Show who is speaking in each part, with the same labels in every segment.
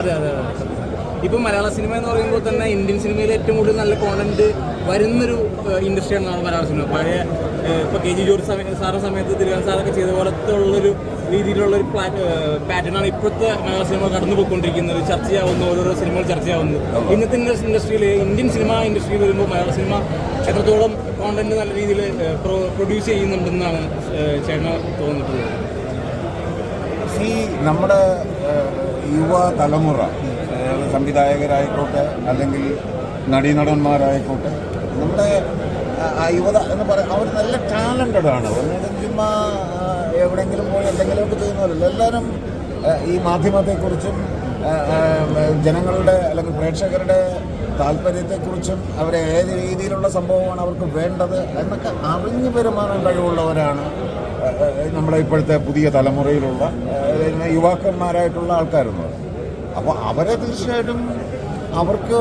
Speaker 1: അതെ അതെ അതെ. മലയാള സിനിമ എന്ന് പറയുമ്പോൾ തന്നെ ഇന്ത്യൻ സിനിമയിൽ ഏറ്റവും കൂടുതൽ നല്ല കോണ്ടന്റ് വരുന്നൊരു ഇൻഡസ്ട്രിയാണ് നമ്മുടെ മലയാള സിനിമ പഴയ ഇപ്പൊ കെ ജി ജോർജ് സമയ സാറിന്റെ സമയത്ത് തിരുവനന്തപുരം സാറൊക്കെ ചെയ്ത പോലത്തെ ഉള്ളൊരു രീതിയിലുള്ള ഒരു പാറ്റേൺ ആണ് ഇപ്പോഴത്തെ മലയാള സിനിമ കടന്നു പോയിക്കൊണ്ടിരിക്കുന്നത് ചർച്ചയാവുന്നു ഓരോരോ സിനിമകൾ ചർച്ചയാവുന്നു. ഇന്നത്തെ ഇൻഡസ്ട്രിയിൽ ഇന്ത്യൻ സിനിമ ഇൻഡസ്ട്രിയിൽ വരുമ്പോൾ മലയാള സിനിമ എത്രത്തോളം കോണ്ടന്റ് നല്ല രീതിയിൽ പ്രൊഡ്യൂസ് ചെയ്യുന്നുണ്ടെന്നാണ് ചേട്ടന് തോന്നിയിട്ടുള്ളത്.
Speaker 2: ഈ നമ്മുടെ യുവ തലമുറ സംവിധായകരായിക്കോട്ടെ അല്ലെങ്കിൽ നടീനടന്മാരായിക്കോട്ടെ നമ്മുടെ യുവത എന്ന് പറയാം അവർ നല്ല ടാലന്റഡ് ആണ്. ആ, എവിടെയെങ്കിലും പോയി എന്തെങ്കിലുമൊക്കെ ചെയ്യുന്നവരല്ല എല്ലാവരും ഈ മാധ്യമത്തെക്കുറിച്ചും ജനങ്ങളുടെ അല്ലെങ്കിൽ പ്രേക്ഷകരുടെ താല്പര്യത്തെക്കുറിച്ചും അവരെ ഏത് രീതിയിലുള്ള സംഭവമാണ് അവർക്ക് വേണ്ടത് എന്നൊക്കെ അറിഞ്ഞു പെരുമാറാൻ കഴിവുള്ളവരാണ് നമ്മുടെ ഇപ്പോഴത്തെ പുതിയ തലമുറയിലുള്ള യുവാക്കന്മാരായിട്ടുള്ള ആൾക്കാരുന്നത് അപ്പോൾ അവരെ തീർച്ചയായിട്ടും അവർക്ക്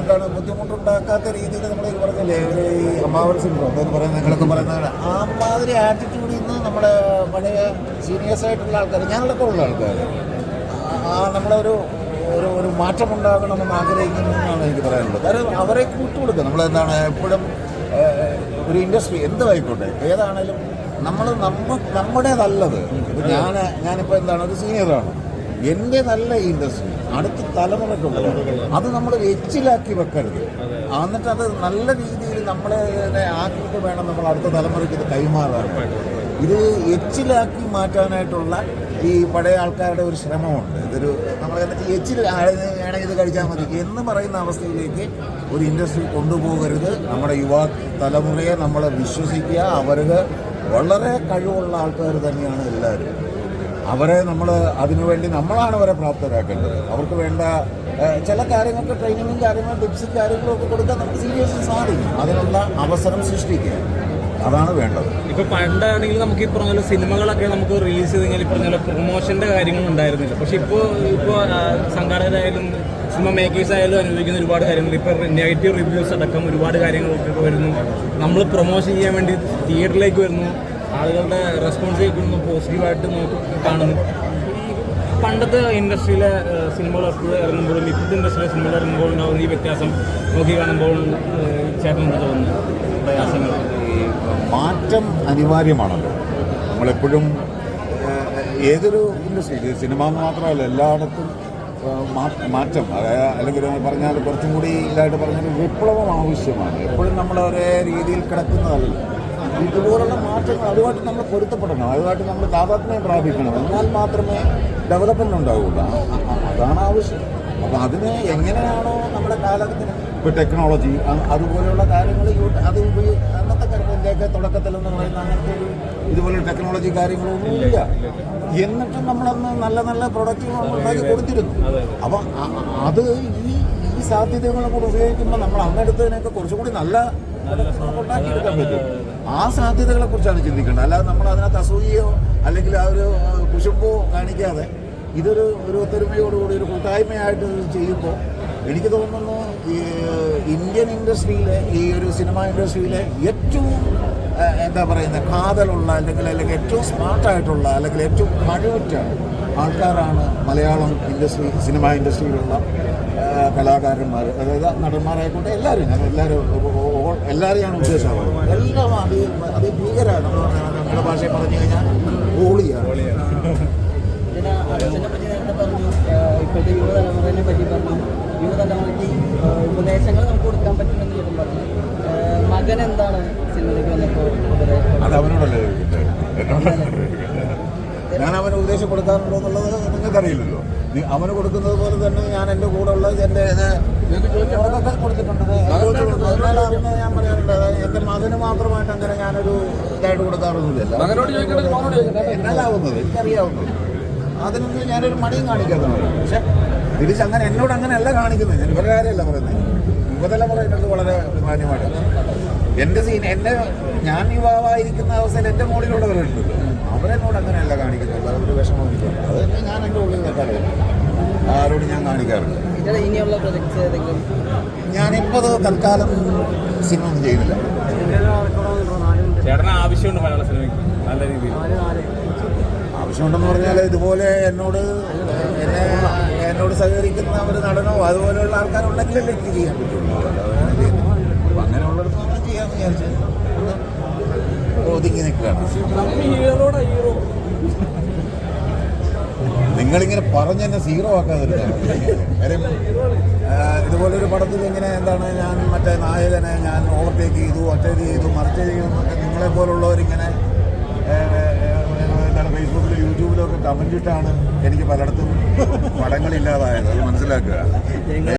Speaker 2: എന്താണ് ബുദ്ധിമുട്ടുണ്ടാക്കാത്ത രീതിയിൽ നമ്മൾ ഈ പറഞ്ഞില്ലേ ഈ അമ്മാവർ സിൻഡ്രോം എന്ന് പറയുന്നത് നിങ്ങളൊക്കെ പറയുന്നത് ആ മാതിരി ആറ്റിറ്റ്യൂഡിൽ നിന്ന് നമ്മുടെ പഴയ സീനിയേഴ്സ് ആയിട്ടുള്ള ആൾക്കാർ ഞാനടക്കമുള്ള ആൾക്കാർ ആ നമ്മളൊരു ഒരു ഒരു മാറ്റം ഉണ്ടാകണമെന്ന് ആഗ്രഹിക്കുന്നു എന്നാണ് എനിക്ക് പറയാനുള്ളത്. കാരണം അവരെ കൂട്ടുകൊടുക്കുക. നമ്മളെന്താണ് എപ്പോഴും ഒരു ഇൻഡസ്ട്രി എന്തായിക്കോട്ടെ ഏതാണേലും നമ്മൾ നമ്മ നമ്മുടേതല്ലത്. ഇപ്പം ഞാൻ ഞാനിപ്പോൾ എന്താണ് ഒരു സീനിയറാണ്. എന്റെ നല്ല ഈ ഇൻഡസ്ട്രി. അടുത്ത തലമുറയ്ക്കുള്ളത് അത് നമ്മൾ എച്ചിലാക്കി വെക്കരുത്. എന്നിട്ട് അത് നല്ല രീതിയിൽ നമ്മളെ ആക്കിയിട്ട് വേണം നമ്മൾ അടുത്ത തലമുറയ്ക്ക് ഇത് കൈമാറാൻ. ഇത് എച്ചിലാക്കി മാറ്റാനായിട്ടുള്ള ഈ പഴയ ആൾക്കാരുടെ ഒരു ശ്രമമുണ്ട്. ഇതൊരു നമ്മൾ എച്ചിൽ വേണമെങ്കിൽ ഇത് കഴിച്ചാൽ മതി. എന്ന് പറയുന്ന അവസ്ഥയിലേക്ക് ഒരു ഇൻഡസ്ട്രി കൊണ്ടുപോകരുത്. നമ്മുടെ യുവ തലമുറയെ നമ്മൾ വിശ്വസിക്കുക. അവർക്ക് വളരെ കഴിവുള്ള ആൾക്കാർ തന്നെയാണ് എല്ലാവരും. അവരെ നമ്മൾ അതിനുവേണ്ടി നമ്മളാണ് അവരെ പ്രാപ്തരാക്കേണ്ടത്. അവർക്ക് വേണ്ട ചില കാര്യങ്ങൾക്ക് ട്രെയിനിങ്ങും കാര്യങ്ങളും ടിപ്സും കാര്യങ്ങളും ഒക്കെ കൊടുക്കാൻ നമുക്ക് സീരിയസ് സാധിക്കും. അതിനുള്ള അവസരം സൃഷ്ടിക്കുക. അതാണ് വേണ്ടത്.
Speaker 1: ഇപ്പൊ പണ്ടാണെങ്കിൽ നമുക്ക് ഈ പറഞ്ഞ സിനിമകളൊക്കെ നമുക്ക് റിലീസ് ചെയ്ത് കഴിഞ്ഞാൽ ഈ പ്രൊമോഷന്റെ കാര്യങ്ങൾ ഉണ്ടായിരുന്നില്ല. പക്ഷെ ഇപ്പോൾ ഇപ്പോൾ സംഘാടകരായാലും സിനിമ മേക്കേഴ്സ് ആയാലും അനുഭവിക്കുന്ന ഒരുപാട് കാര്യങ്ങൾ. ഇപ്പൊ നെഗറ്റീവ് റിവ്യൂസ് അടക്കം ഒരുപാട് കാര്യങ്ങളൊക്കെ വരുന്നു. നമ്മൾ പ്രൊമോഷൻ ചെയ്യാൻ വേണ്ടി തിയേറ്ററിലേക്ക് വരുന്നു. ആളുകളുടെ റെസ്പോൺസ് കേൾക്കുന്നു പോസിറ്റീവായിട്ട് നോക്കി കാണുന്നു. പണ്ടത്തെ ഇൻഡസ്ട്രിയിലെ സിനിമകൾ എപ്പോഴും ഇറങ്ങുമ്പോഴും ഇപ്പോഴത്തെ ഇൻഡസ്ട്രിയിലെ സിനിമകൾ ഇറങ്ങുമ്പോഴും ഉണ്ടാകുന്ന ഈ വ്യത്യാസം നോക്കി കാണുമ്പോൾ ചേട്ടൻ എന്താ
Speaker 2: മാറ്റം അനിവാര്യമാണല്ലോ. നമ്മളെപ്പോഴും ഏതൊരു ഇൻഡസ്ട്രി സിനിമ എന്ന് മാത്രമല്ല എല്ലായിടത്തും മാറ്റം. അതായത് അല്ലെങ്കിൽ പറഞ്ഞാൽ കുറച്ചും കൂടി ഇതായിട്ട് പറഞ്ഞാൽ വിപ്ലവം ആവശ്യമാണ്. എപ്പോഴും നമ്മൾ ഒരേ രീതിയിൽ കിടക്കുന്നതല്ല. ഇതുപോലുള്ള മാറ്റങ്ങൾ അതുമായിട്ട് നമ്മൾ പൊരുത്തപ്പെടണം. അതുമായിട്ട് നമ്മൾ താതാത്മ്യം പ്രാപിക്കണം. എന്നാൽ മാത്രമേ ഡെവലപ്മെന്റ് ആ- അതാണ് ആവശ്യം. അപ്പോൾ അതിന് എങ്ങനെയാണോ നമ്മുടെ കാലത്തിന് ഇപ്പോൾ ടെക്നോളജി അതുപോലെയുള്ള കാര്യങ്ങൾ അത് ഉപയോഗി അന്നത്തെ തുടക്കത്തിൽ തുടക്കത്തിലെന്ന് പറയുന്ന അങ്ങനത്തെ ഒരു ഇതുപോലെ ടെക്നോളജി കാര്യങ്ങളൊന്നും ഇല്ല എന്നിട്ടും നമ്മളന്ന് നല്ല നല്ല പ്രൊഡക്റ്റുകൾ ഉണ്ടാക്കി കൊടുത്തിരുന്നു. അപ്പം അത് ഈ ഈ സാധ്യതകളും കൂടെ ഉപയോഗിക്കുമ്പോൾ നമ്മൾ അന്നെടുത്തതിനൊക്കെ കുറച്ചും കൂടി നല്ല ഉണ്ടാക്കിയെടുക്കാൻ പറ്റും. ആ സാധ്യതകളെ കുറിച്ചാണ് ചിന്തിക്കേണ്ടത്. അല്ലാതെ നമ്മൾ അതിനകത്ത് അസൂയയോ അല്ലെങ്കിൽ ആ ഒരു കുശുമ്പോ കാണിക്കാതെ ഇതൊരു ഒരു ഒത്തൊരുമയോടുകൂടി ഒരു കൂട്ടായ്മയായിട്ട് ചെയ്യുമ്പോൾ എനിക്ക് തോന്നുന്നു ഇന്ത്യൻ ഇൻഡസ്ട്രിയിലെ ഈ ഒരു സിനിമ ഇൻഡസ്ട്രിയിലെ ഏറ്റവും എന്താ പറയുന്നത് കാതലുള്ള അല്ലെങ്കിൽ അല്ലെങ്കിൽ ഏറ്റവും സ്മാർട്ടായിട്ടുള്ള അല്ലെങ്കിൽ ഏറ്റവും കഴിവുറ്റ ആൾക്കാരാണ് മലയാളം ഇൻഡസ്ട്രി സിനിമ ഇൻഡസ്ട്രിയിലുള്ള കലാകാരന്മാർ അതായത് നടന്മാരായിക്കോട്ടെ എല്ലാവരും ഞാൻ എല്ലാവരും എല്ലാവരെയാണ് ഉദ്ദേശിച്ചത്. എല്ലാം അതി അതിഭീകരമാണ് നമ്മുടെ ഭാഷയിൽ പറഞ്ഞു കഴിഞ്ഞാൽ ഹോളിയാണ്
Speaker 3: ആഹ് ഇപ്പോഴത്തെ യുവതലമുറയെ പറ്റി പറഞ്ഞു യുവതലമുറയ്ക്ക് ആഹ് ഉപദേശങ്ങൾ നമുക്ക് കൊടുക്കാൻ പറ്റുമെന്ന് ചേട്ടൻ പറഞ്ഞു ആഹ് മകൻ എന്താണ് സിനിമയിലേക്ക് വന്നപ്പോൾ ഉപദേശം
Speaker 2: അത് അവനോടല്ലേ ചോദിക്കണ്ടേ? ഞാൻ അവന് ഉപദേശം കൊടുക്കാറുണ്ടോ എന്നുള്ളത് നിങ്ങൾക്കറിയില്ലല്ലോ. അവന് കൊടുക്കുന്നത് പോലെ തന്നെ ഞാൻ എന്റെ കൂടെ ഉള്ള എന്റെ കൊടുത്തിട്ടുണ്ട്. അവന് ഞാൻ പറയാറുണ്ട് എന്റെ മകന് മാത്രമായിട്ട് അങ്ങനെ ഞാനൊരു ഇതായിട്ട് കൊടുക്കാറൊന്നുമില്ല എന്നാലാവുന്നത് എനിക്കറിയാവുന്നത്. അതിനൊന്നും ഞാനൊരു മടിയും കാണിക്കാത്തതാണ് പക്ഷെ തിരിച്ചങ്ങനെ എന്നോട് അങ്ങനെയല്ല കാണിക്കുന്നത്. ഞാൻ ഇവരുടെ കാര്യമല്ല പറയുന്നത്. യുവതലമുറ എന്നത് വളരെ മാന്യമാണ്. എന്റെ സീൻ എന്നെ ഞാൻ യുവാവായിരിക്കുന്ന അവസ്ഥയിൽ എന്റെ മോളിലുള്ളവരുണ്ട് അവരെന്നോട് അങ്ങനെയല്ല കാണിക്കുന്നത്. അതൊരു വിഷമമില്ല അത് തന്നെ ഞാൻ എന്റെ ഉള്ളിൽ വെക്കാറില്ല ആരോട് ഞാൻ കാണിക്കാറില്ല. ഞാനിപ്പോൾ തൽക്കാലം സിനിമ ഒന്നും ചെയ്യുന്നില്ല.
Speaker 1: ചേട്ടന് ആവശ്യമുണ്ട് മലയാള സിനിമയ്ക്ക്. നല്ല രീതിയിൽ.
Speaker 2: ആവശ്യമുണ്ടെന്ന് പറഞ്ഞാൽ ഇതുപോലെ എന്നോട് എന്നെ എന്നോട് സഹകരിക്കുന്ന ഒരു നടനോ അതുപോലെയുള്ള ആൾക്കാരുണ്ടെങ്കിൽ എനിക്ക് ചെയ്യാൻ പറ്റുള്ളൂ. അപ്പൊ അങ്ങനെയുള്ളിടത്ത് നമ്മൾ ചെയ്യാമെന്ന് വിചാരിച്ചു ഒതുങ്ങി നിൽക്കുകയാണ്. നിങ്ങളിങ്ങനെ പറഞ്ഞ് എന്നെ സീറോ ആക്കാതെ കാര്യം ഇതുപോലൊരു പടത്തിൽ ഇങ്ങനെ എന്താണ് ഞാൻ മറ്റേ നായകനെ ഞാൻ ഓവർടേക്ക് ചെയ്തു അറ്റേക്ക് ചെയ്തു മറിച്ച് ചെയ്തു എന്നൊക്കെ നിങ്ങളെ പോലുള്ളവരിങ്ങനെ ഏ, ഏ, ഏ, എന്താണ് ഫേസ്ബുക്കിലും യൂട്യൂബിലും ഒക്കെ കമന്റ് ഇട്ടാണ് എനിക്ക് പലയിടത്തും പടങ്ങളില്ലാതായത്. അത് മനസ്സിലാക്കുക.